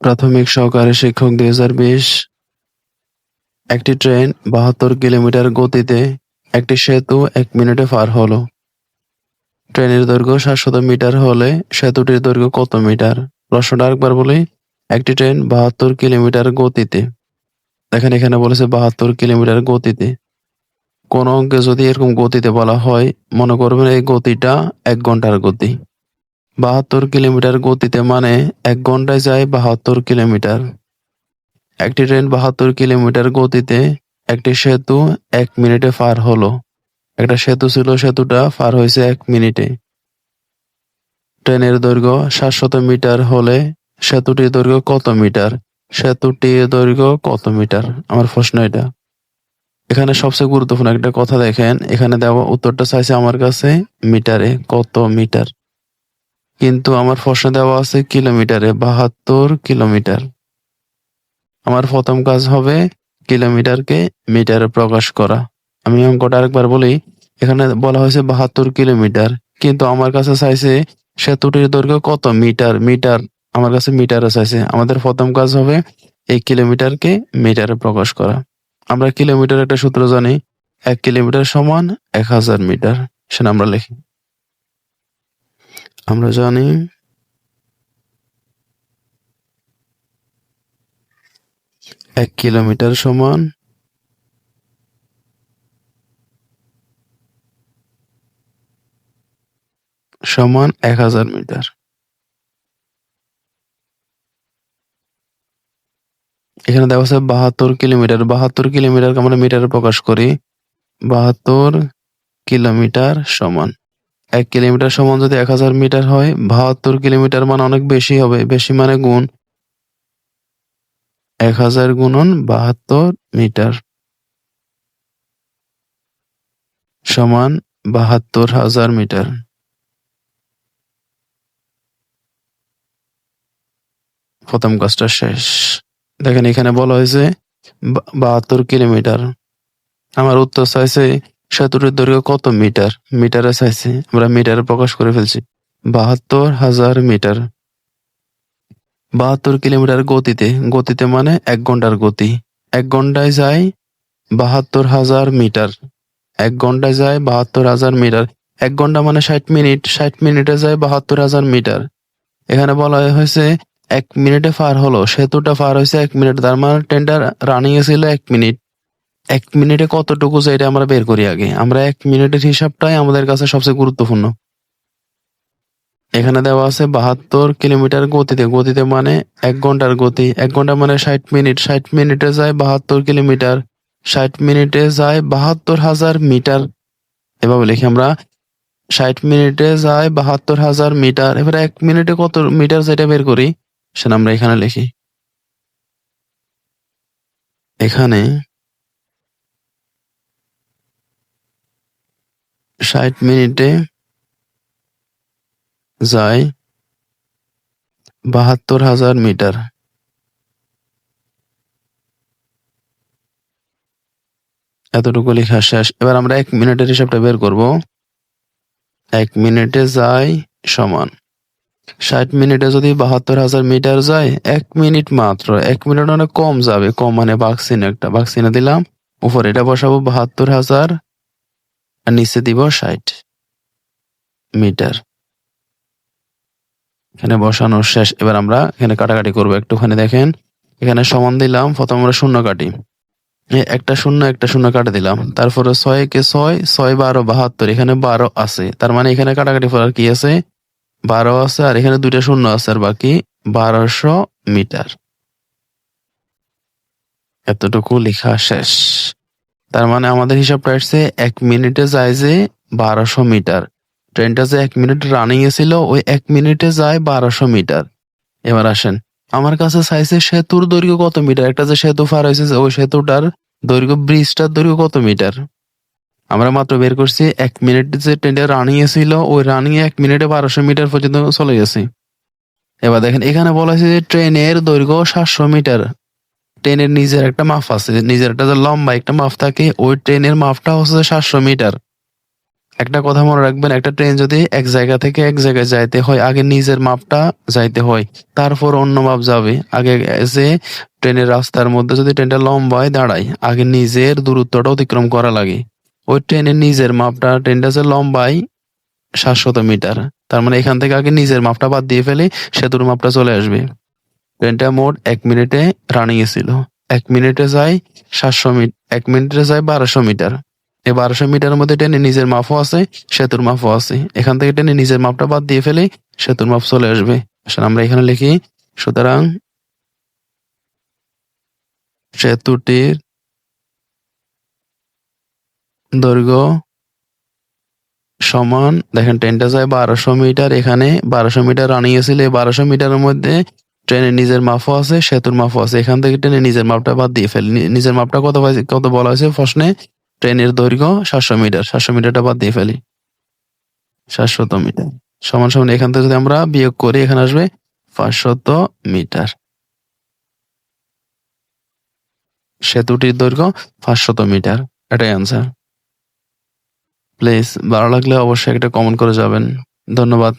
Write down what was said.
প্রাথমিক সহকারী শিক্ষক দুই হাজার বিশ, একটি ট্রেন বাহাত্তর কিলোমিটার গতিতে, একটি সেতু এক মিনিটে পার হলো। ট্রেনের দৈর্ঘ্য সাতশত মিটার হলে সেতুটির দৈর্ঘ্য কত মিটার? প্রশ্নটা আরেকবার বলি, একটি ট্রেন বাহাত্তর কিলোমিটার গতিতে। দেখেন এখানে বলেছে বাহাত্তর কিলোমিটার গতিতে। কোনো অঙ্কে যদি এরকম গতিতে বলা হয়, মনে করবেন এই গতিটা এক ঘণ্টার গতি। বাহাত্তর কিলোমিটার গতিতে মানে এক ঘন্টায় যায় বাহাত্তর কিলোমিটার। একটি ট্রেন বাহাত্তর কিলোমিটার গতিতে একটি সেতু এক মিনিটে পার হলো। একটা সেতু ছিল, সেতুটা পার হয়েছে এক মিনিটে। ট্রেনের দৈর্ঘ্য সাতশত মিটার হলে সেতুটির দৈর্ঘ্য কত মিটার? সেতুটির দৈর্ঘ্য কত মিটার? আমার প্রশ্ন এটা। এখানে সবচেয়ে গুরুত্বপূর্ণ একটা কথা দেখেন। এখানে দেওয়া উত্তরটা চাইছে আমার কাছে, মিটারে কত মিটার? কিন্তু আমার প্রশ্ন দেওয়া আছে কিলোমিটারে বাহাত্তর কিলোমিটার। আমার প্রথম কাজ হবে কিলোমিটারকে মিটারে প্রকাশ করা। আমি অঙ্কটা আরেকবার বলি, এখানে বলা হয়েছে বাহাত্তর কিলোমিটার, কিন্তু আমার কাছে চাইছে সেতুটির দৈর্ঘ্য কত মিটার? মিটার, আমার কাছে মিটারে চাইছে। আমাদের প্রথম কাজ হবে এই কিলোমিটারকে মিটারে প্রকাশ করা। আমরা কিলোমিটার একটা সূত্র জানি, এক কিলোমিটার সমান এক হাজার মিটার। সেটা আমরা লিখি। আমরা জানি এক কিলোমিটার সমান সমান এক হাজার মিটার। এখানে দেওয়া আছে বাহাত্তর কিলোমিটার। বাহাত্তর কিলোমিটারকে আমরা মিটারে প্রকাশ করি। বাহাত্তর কিলোমিটার সমান। এক কিলোমিটার সমান যদি এক হাজার মিটার হয়, বাহাত্তর কিলোমিটার মানে অনেক বেশি হবে। বেশি মানে গুণ এক হাজার গুণন বাহাত্তর মিটার সমান বাহাত্তর হাজার মিটার। প্রথম কাজটা শেষ। দেখেন এখানে বলা হয়েছে বাহাত্তর কিলোমিটার। আমার উত্তর চাইছে সেতুটির দৈর্ঘ্য কত মিটার? মিটারে চাইছে আমরা মিটারে প্রকাশ করে ফেলছি। বাহাত্তর হাজার মিটার। বাহাত্তর কিলোমিটার গতিতে গতিতে মানে এক ঘণ্টার গতি। এক ঘন্টায় যায় বাহাত্তর হাজার মিটার। এক ঘন্টায় যায় বাহাত্তর হাজার মিটার। এক ঘণ্টা মানে ষাট মিনিট। ষাট মিনিটে যায় বাহাত্তর হাজার মিটার। এখানে বলা হয়েছে এক মিনিটে পার হলো। সেতুটা পার হয়েছে এক মিনিট। তার মানে ট্রেনটা রানিং ছিল এক মিনিট। এক মিনিটে কতটুকু যায় এটা আমরা বের করি আগে? আমরা এক মিনিটের হিসাবটাই আমাদের কাছে সবচেয়ে গুরুত্বপূর্ণ। এখানে দেওয়া আছে বাহাত্তর কিলোমিটার গতিতে। গতিতে মানে এক ঘণ্টার গতি। এক ঘণ্টা মানে ষাট মিনিট। ষাট মিনিটে যায় বাহাত্তর কিলোমিটার। ষাট মিনিটে যায় বাহাত্তর হাজার মিটার। এভাবে লিখি আমরা। ষাট মিনিটে যায় বাহাত্তর হাজার মিটার। এবারে এক মিনিটে কত মিটার যেটা বের করি? সেটা আমরা এখানে লিখি। এখানে ষাট মিনিটে যায় বাহাত্তর হাজার মিটার এতটুকু লেখা শেষ। এবার আমরা এক মিনিটের হিসাবটা বের করব। এক মিনিটে যায় সমান। ষাট মিনিটে যদি বাহাত্তর হাজার মিটার যায়, এক মিনিট মাত্র। এক মিনিট অনেক কম যাবে। কম মানে বাক্সিন একটা। বাক্সিনে দিলাম, উপরে এটা বসাবো বাহাত্তর হাজার। আর নিচে দিব ষাট মিটার। এখানে বসানো শেষ। এবার আমরা এখানে কাটাকাটি করব একটুখানি, দেখেন। এখানে সমান দিলাম, প্রথম আমরা শূন্য কাটি। একটা শূন্য একটা শূন্য কাটে দিলাম। তারপরে ছয় কে ছয় ছয় বারো, বাহাত্তর, এখানে বারো আছে। তার মানে এখানে কাটাকাটি করার কি আছে? বারো আছে, আর এখানে দুইটা শূন্য আছে, আর বাকি বারোশো মিটার। এতটুকু লেখা শেষ। তার মানে আমাদের হিসাবটা আসছে এক মিনিটে যায় যে বারোশো মিটার। ট্রেনটা যে এক মিনিট রানিং এ ছিল, ওই এক মিনিটে যায় বারোশো মিটার। এবার আসেন, আমার কাছে চাইছে সেতুর দৈর্ঘ্য কত মিটার? একটা যে সেতু পার হয়েছে, ওই সেতুটার দৈর্ঘ্য, ব্রিজটার দৈর্ঘ্য কত মিটার? আমরা মাত্র বের করছি, এক মিনিট যে ট্রেনটা রানিং এ ছিল, ওই রানিং এক মিনিটে বারোশো মিটার পর্যন্ত চলে গেছে। এবার দেখেন, এখানে বলা হয়েছে যে ট্রেনের দৈর্ঘ্য সাতশো মিটার। ট্রেনের নিজের একটা মাপ আছে নিজের একটা যে লম্বা একটা মাপ থাকে, ওই ট্রেনের মাপটা হচ্ছে সাতশো মিটার। একটা কথা মনে রাখবেন, একটা ট্রেন যদি এক জায়গা থেকে এক জায়গায় যাইতে হয়, আগে নিজের মাপটা যাইতে হয়, তারপর অন্য মাপ যাবে। আগে যে ট্রেনের রাস্তার মধ্যে যদি ট্রেনটা লম্বায় দাঁড়ায়, আগে নিজের দূরত্বটা অতিক্রম করা লাগে। ওই ট্রেনের নিজের মাপটা, ট্রেনটা যে লম্বায় সাতশত মিটার, তার মানে এখান থেকে আগে নিজের মাপটা বাদ দিয়ে ফেলে সেতুর মাপটা চলে আসবে। ট্রেনটা মোট এক মিনিটে রানিং ছিল। এক মিনিটে যায় সাতশো মিটার এক মিনিটে যায় বারোশো মিটার। এই বারোশো মিটারের মধ্যে ট্রেনে নিজের মাপও আছে, সেতুর মাপও আছে। এখান থেকে ট্রেনে নিজের মাপটা বাদ দিয়ে ফেলে সেতুর মাপ চলে আসবে। আসলে আমরা এখানে লিখি, সুতরাং সেতুটির দৈর্ঘ্য সমান দেখেন ট্রেনটা যায় বারোশো মিটার, এখানে বারোশো মিটার রানিং ছিল। এই বারোশো মিটারের মধ্যে ট্রেনের নিজের মাপও আছে, সেতুর মাপও আছে। এখান থেকে ট্রেনের নিজের মাপটা বাদ দিয়ে ফেলি নিজের মাপটা কত কত বলা হয়েছে? প্রশ্নে ট্রেনের দৈর্ঘ্য সাতশো মিটার। সাতশো মিটারটা বাদ দিয়ে ফেলি। সাতশত মিটার। সমান সমান এখান থেকে যদি আমরা বিয়োগ করি, এখানে আসবে পাঁচশত মিটার। সেতুটির দৈর্ঘ্য পাঁচশত মিটার। এটাই অ্যান্সার প্লিজ ভালো লাগলে অবশ্যই একটা কমেন্ট করে যাবেন। ধন্যবাদ।